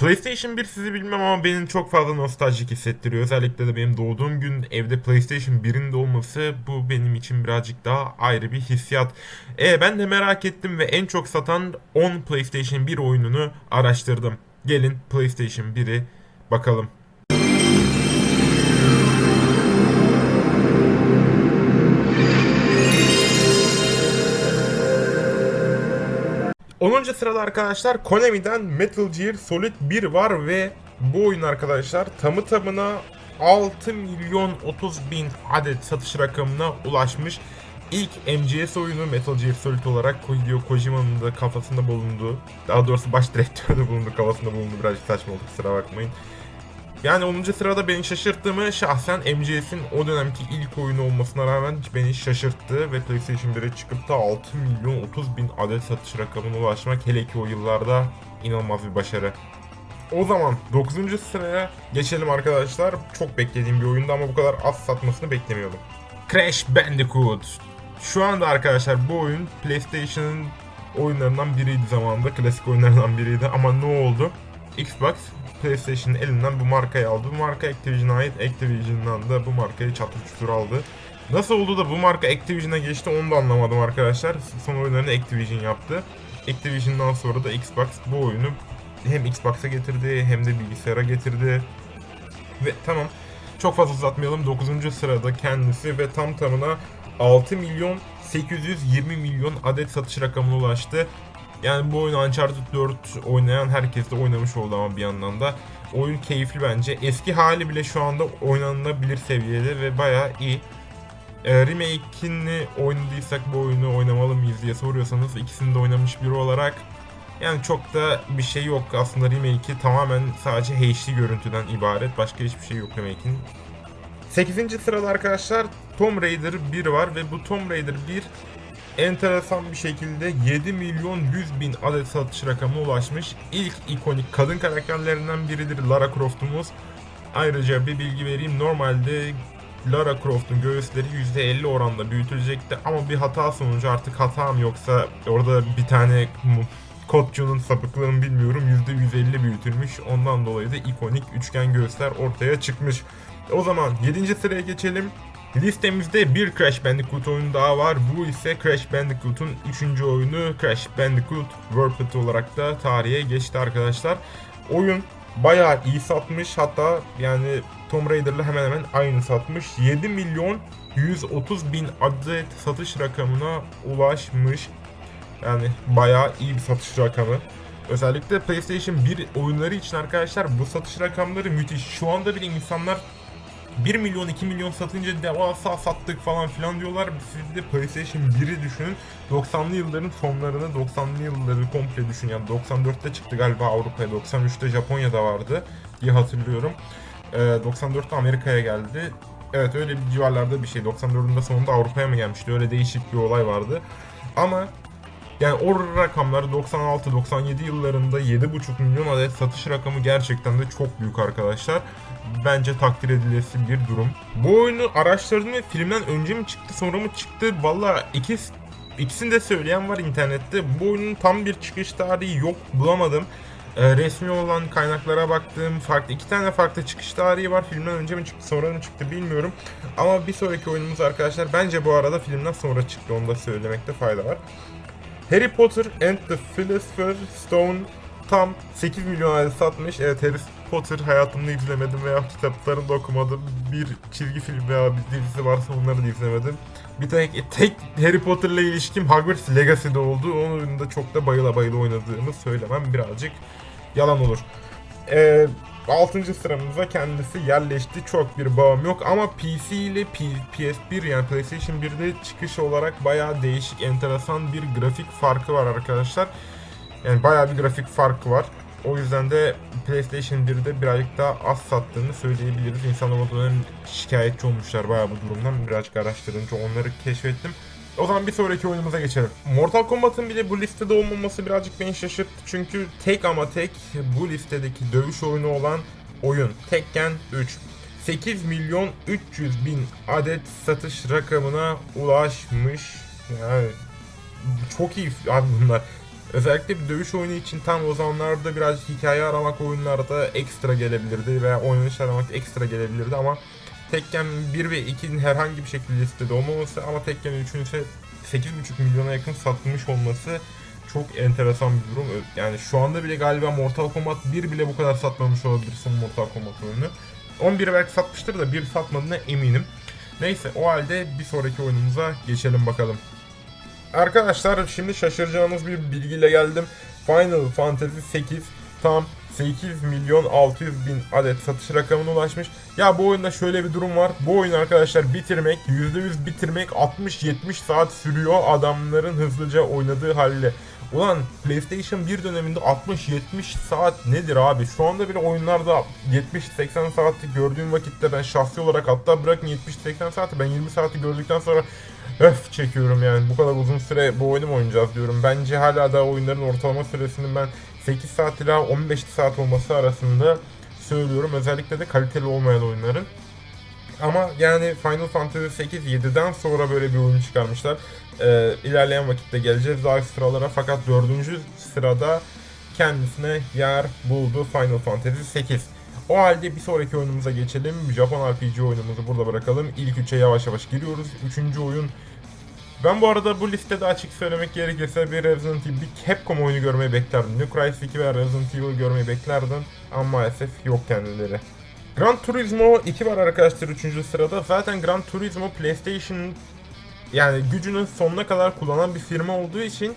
PlayStation 1 sizi bilmem ama benim çok fazla nostaljik hissettiriyor. Özellikle de benim doğduğum gün evde PlayStation 1'in de olması bu benim için birazcık daha ayrı bir hissiyat. E ben de merak ettim ve en çok satan 10 PlayStation 1 oyununu araştırdım. Gelin PlayStation 1'i bakalım. Onuncu sırada arkadaşlar Konami'den Metal Gear Solid 1 var ve bu oyun arkadaşlar tamı tamına 6 milyon 30 bin adet satış rakamına ulaşmış. İlk MGS oyunu Metal Gear Solid olarak Hideo Kojima'nın da kafasında bulunduğu, daha doğrusu baş direktörde bulundu, kafasında bulundu birazcık saçma oldu kusura bakmayın. Yani 10. sırada beni şaşırttı mı şahsen MGS'in o dönemki ilk oyunu olmasına rağmen beni şaşırttı ve PlayStation 1'e çıkıp da 6 milyon 30 bin adet satış rakamına ulaşmak hele ki o yıllarda inanılmaz bir başarı. O zaman 9. sıraya geçelim arkadaşlar. Çok beklediğim bir oyundu ama bu kadar az satmasını beklemiyordum. Crash Bandicoot. Şu anda arkadaşlar bu oyun PlayStation'ın oyunlarından biriydi zamanında. Klasik oyunlarından biriydi ama ne oldu? Xbox PlayStation'ın elinden bu markayı aldı. Bu marka Activision'a ait. Activision'dan da bu markayı çatır çutur aldı. Nasıl oldu da bu marka Activision'a geçti onu da anlamadım arkadaşlar. Son oyunlarını Activision yaptı. Activision'dan sonra da Xbox bu oyunu hem Xbox'a getirdi hem de bilgisayara getirdi. Ve tamam çok fazla uzatmayalım. 9. sırada kendisi ve tam tamına 6 milyon 820 milyon adet satış rakamına ulaştı. Yani bu oyunu Uncharted 4 oynayan herkes de oynamış oldu ama bir yandan da. Oyun keyifli bence. Eski hali bile şu anda oynanılabilir seviyede ve bayağı iyi. E, remake'ini oynadıysak bu oyunu oynamalı mıyız diye soruyorsanız ikisini de oynamış biri olarak yani çok da bir şey yok aslında remake'i tamamen sadece HD görüntüden ibaret. Başka hiçbir şey yok remake'in. 8. sırada arkadaşlar Tomb Raider 1 var ve bu Tomb Raider 1 enteresan bir şekilde 7 milyon 100 bin adet satış rakamına ulaşmış. İlk ikonik kadın karakterlerinden biridir Lara Croft'umuz. Ayrıca bir bilgi vereyim. Normalde Lara Croft'un göğüsleri %50 oranda büyütülecekti ama bir hata sonucu artık hata mı yoksa orada bir tane kodcunun sapıklığını bilmiyorum %150 büyütülmüş. Ondan dolayı da ikonik üçgen göğüsler ortaya çıkmış. O zaman 7. sıraya geçelim. Listemizde bir Crash Bandicoot oyunu daha var. Bu ise Crash Bandicoot'un 3. oyunu Crash Bandicoot Warped olarak da tarihe geçti arkadaşlar. Oyun bayağı iyi satmış. Hatta yani Tomb Raider'la hemen hemen aynı satmış. 7 milyon 130 bin adet satış rakamına ulaşmış. Yani bayağı iyi bir satış rakamı. Özellikle PlayStation 1 oyunları için arkadaşlar bu satış rakamları müthiş. Şu anda bile insanlar 1 milyon 2 milyon satınca devasa sattık falan filan diyorlar. Siz de PlayStation 1'i düşünün. 90'lı yılların sonlarını 90'lı yılları komple düşün. Yani 94'te çıktı galiba Avrupa'ya. 93'te Japonya'da vardı diye hatırlıyorum. Ee, 94'te Amerika'ya geldi. Evet öyle bir civarlarda bir şey. 94'ün de sonunda Avrupa'ya mı gelmişti? Öyle değişik bir olay vardı. Ama yani o rakamlar 96-97 yıllarında 7,5 milyon adet satış rakamı gerçekten de çok büyük arkadaşlar. Bence takdir edilesi bir durum. Bu oyunu araştırdım ve filmden önce mi çıktı sonra mı çıktı? Valla ikisi, ikisini de söyleyen var internette. Bu oyunun tam bir çıkış tarihi yok bulamadım. Ee, resmi olan kaynaklara baktım. Farklı iki tane farklı çıkış tarihi var. Filmden önce mi çıktı sonra mı çıktı bilmiyorum. Ama bir sonraki oyunumuz arkadaşlar bence bu arada filmden sonra çıktı. Onu da söylemekte fayda var. Harry Potter and the Philosopher's Stone tam 8 milyon adet satmış. Evet Harry Potter hayatımda izlemedim veya kitaplarını da okumadım. Bir çizgi film veya bir dizisi varsa onları da izlemedim. Bir tek, tek Harry Potter'la ilişkim Hogwarts Legacy'de oldu. Onun da çok da bayıla bayıla oynadığımı söylemem birazcık yalan olur. Ee, 6. sıramıza kendisi yerleşti. Çok bir bağım yok ama PC ile P- PS1 yani PlayStation 1'de çıkış olarak bayağı değişik, enteresan bir grafik farkı var arkadaşlar. Yani bayağı bir grafik farkı var. O yüzden de PlayStation 1'de birazcık daha az sattığını söyleyebiliriz. İnsanlar o dönem şikayetçi olmuşlar bayağı bu durumdan. Birazcık araştırınca onları keşfettim. O zaman bir sonraki oyunumuza geçelim. Mortal Kombat'ın bile bu listede olmaması birazcık beni şaşırttı. Çünkü tek ama tek bu listedeki dövüş oyunu olan oyun. Tekken 3. 8 milyon 300 bin adet satış rakamına ulaşmış. Yani çok iyi abi bunlar. Özellikle bir dövüş oyunu için tam o zamanlarda biraz hikaye aramak oyunlarda ekstra gelebilirdi veya oynanış aramak ekstra gelebilirdi ama Tekken 1 ve 2'nin herhangi bir şekilde listede olmaması ama Tekken 3'ün ise 8.5 milyona yakın satılmış olması çok enteresan bir durum. Yani şu anda bile galiba Mortal Kombat 1 bile bu kadar satmamış olabilir son Mortal Kombat oyunu. 11'i belki satmıştır da 1 satmadığına eminim. Neyse o halde bir sonraki oyunumuza geçelim bakalım. Arkadaşlar şimdi şaşıracağınız bir bilgiyle geldim. Final Fantasy 8 tam 8 milyon 600 bin adet satış rakamına ulaşmış. Ya bu oyunda şöyle bir durum var. Bu oyunu arkadaşlar bitirmek, %100 bitirmek 60-70 saat sürüyor adamların hızlıca oynadığı halde. Ulan PlayStation 1 döneminde 60-70 saat nedir abi? Şu anda bile oyunlarda 70-80 saati gördüğüm vakitte ben şahsi olarak hatta bırakın 70-80 saati ben 20 saati gördükten sonra öf çekiyorum yani bu kadar uzun süre bu oyunu mu oynayacağız diyorum. Bence hala da oyunların ortalama süresinin ben 8 saat ila 15 saat olması arasında söylüyorum. Özellikle de kaliteli olmayan oyunların. Ama yani Final Fantasy 8 7'den sonra böyle bir oyun çıkarmışlar. Ee, ilerleyen vakitte geleceğiz daha sıralara fakat 4. sırada kendisine yer buldu Final Fantasy 8. O halde bir sonraki oyunumuza geçelim. Japon RPG oyunumuzu burada bırakalım. İlk üçe yavaş yavaş giriyoruz. Üçüncü oyun ben bu arada bu listede açık söylemek gerekirse bir Resident Evil, bir Capcom oyunu görmeyi beklerdim. New Crysis 2 ve Resident Evil görmeyi beklerdim ama maalesef yok kendileri. Gran Turismo 2 var arkadaşlar 3. sırada. Zaten Gran Turismo PlayStation yani gücünün sonuna kadar kullanan bir firma olduğu için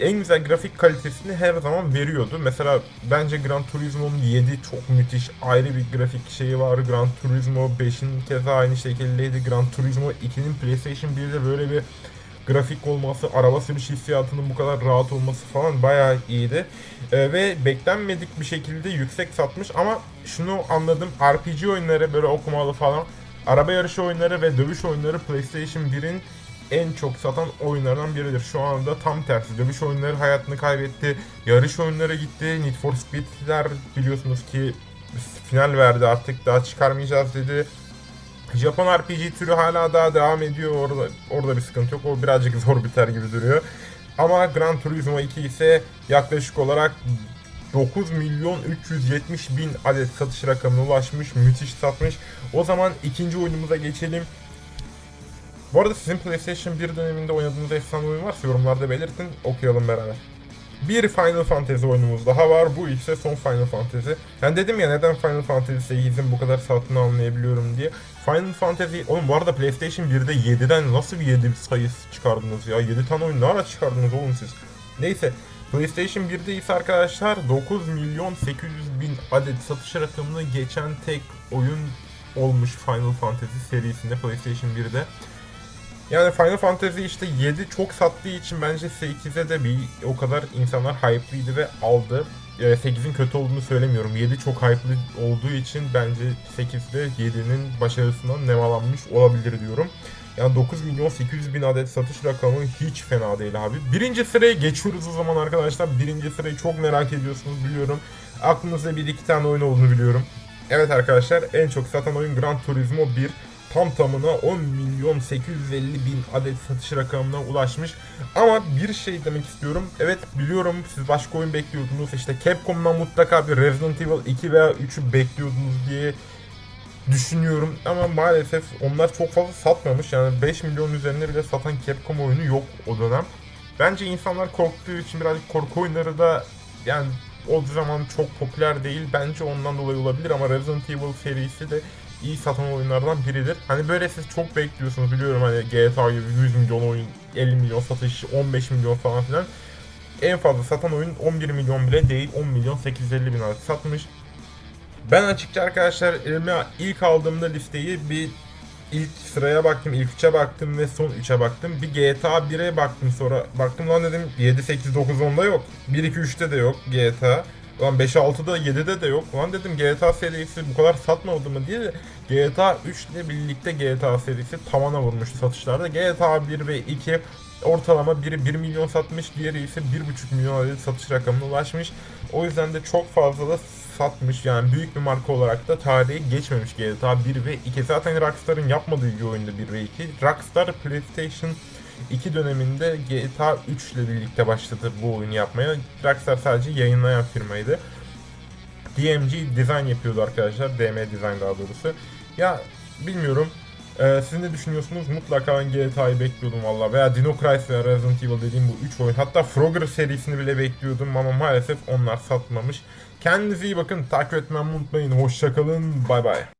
en güzel grafik kalitesini her zaman veriyordu. Mesela bence Gran Turismo'nun 7 çok müthiş ayrı bir grafik şeyi var. Gran Turismo 5'in keza aynı şekildeydi. Gran Turismo 2'nin PlayStation 1'de böyle bir grafik olması, araba sürüş hissiyatının bu kadar rahat olması falan bayağı iyiydi. Ee, ve beklenmedik bir şekilde yüksek satmış ama şunu anladım. RPG oyunları böyle okumalı falan. Araba yarışı oyunları ve dövüş oyunları PlayStation 1'in en çok satan oyunlardan biridir. Şu anda tam tersi. Dövüş oyunları hayatını kaybetti. Yarış oyunları gitti. Need for Speed'ler biliyorsunuz ki final verdi artık daha çıkarmayacağız dedi. Japon RPG türü hala daha devam ediyor. Orada orada bir sıkıntı yok. O birazcık zor biter gibi duruyor. Ama Gran Turismo 2 ise yaklaşık olarak 9 milyon 370 bin adet satış rakamına ulaşmış. Müthiş satmış. O zaman ikinci oyunumuza geçelim. Bu arada sizin PlayStation 1 döneminde oynadığınız efsane oyun varsa yorumlarda belirtin. Okuyalım beraber. Bir Final Fantasy oyunumuz daha var. Bu ise son Final Fantasy. Yani dedim ya neden Final Fantasy 8'in bu kadar sattığını anlayabiliyorum diye. Final Fantasy... Oğlum bu arada PlayStation 1'de 7'den nasıl bir 7 sayısı çıkardınız ya? 7 tane oyun ne ara çıkardınız oğlum siz? Neyse. PlayStation 1'de ise arkadaşlar 9 milyon 800 bin adet satış rakamını geçen tek oyun olmuş Final Fantasy serisinde PlayStation 1'de. Yani Final Fantasy işte 7 çok sattığı için bence 8'e de bir o kadar insanlar hype'lıydı ve aldı. 8'in kötü olduğunu söylemiyorum. 7 çok hype'lı olduğu için bence 8'de 7'nin başarısından nemalanmış olabilir diyorum. Yani 9 milyon 800 bin adet satış rakamı hiç fena değil abi. Birinci sıraya geçiyoruz o zaman arkadaşlar. Birinci sırayı çok merak ediyorsunuz biliyorum. Aklınızda bir iki tane oyun olduğunu biliyorum. Evet arkadaşlar en çok satan oyun Gran Turismo 1 tam tamına 10 milyon 850 bin adet satış rakamına ulaşmış. Ama bir şey demek istiyorum. Evet biliyorum siz başka oyun bekliyordunuz. İşte Capcom'dan mutlaka bir Resident Evil 2 veya 3'ü bekliyordunuz diye düşünüyorum. Ama maalesef onlar çok fazla satmamış. Yani 5 milyon üzerinde bile satan Capcom oyunu yok o dönem. Bence insanlar korktuğu için birazcık korku oyunları da yani o zaman çok popüler değil. Bence ondan dolayı olabilir ama Resident Evil serisi de iyi satan oyunlardan biridir. Hani böyle siz çok bekliyorsunuz biliyorum hani GTA gibi 100 milyon oyun, 50 milyon satış, 15 milyon falan filan. En fazla satan oyun 11 milyon bile değil 10 milyon 850 bin satmış. Ben açıkça arkadaşlar elime ilk aldığımda listeyi bir ilk sıraya baktım, ilk 3'e baktım ve son 3'e baktım. Bir GTA 1'e baktım sonra baktım lan dedim 7, 8, 9, 10'da yok. 1, 2, 3'te de yok GTA. Lan 5, 6'da 7'de de yok. Lan dedim GTA serisi bu kadar satmadı mı diye GTA 3 ile birlikte GTA serisi tavana vurmuş satışlarda. GTA 1 ve 2 ortalama biri 1 milyon satmış, diğeri ise 1,5 milyon adet satış rakamına ulaşmış. O yüzden de çok fazla da satmış. Yani büyük bir marka olarak da tarihi geçmemiş GTA 1 ve 2. Zaten Rockstar'ın yapmadığı bir oyunda 1 ve 2. Rockstar PlayStation 2 döneminde GTA 3 ile birlikte başladı bu oyunu yapmaya. Rockstar sadece yayınlayan firmaydı. DMG Design yapıyordu arkadaşlar. DM Design daha doğrusu. Ya bilmiyorum. Ee, siz ne düşünüyorsunuz? Mutlaka ben GTA'yı bekliyordum valla. Veya Dino Crisis veya Resident Evil dediğim bu 3 oyun. Hatta Frogger serisini bile bekliyordum ama maalesef onlar satmamış. Kendinize iyi bakın. Takip etmemi unutmayın. Hoşçakalın. Bay bay.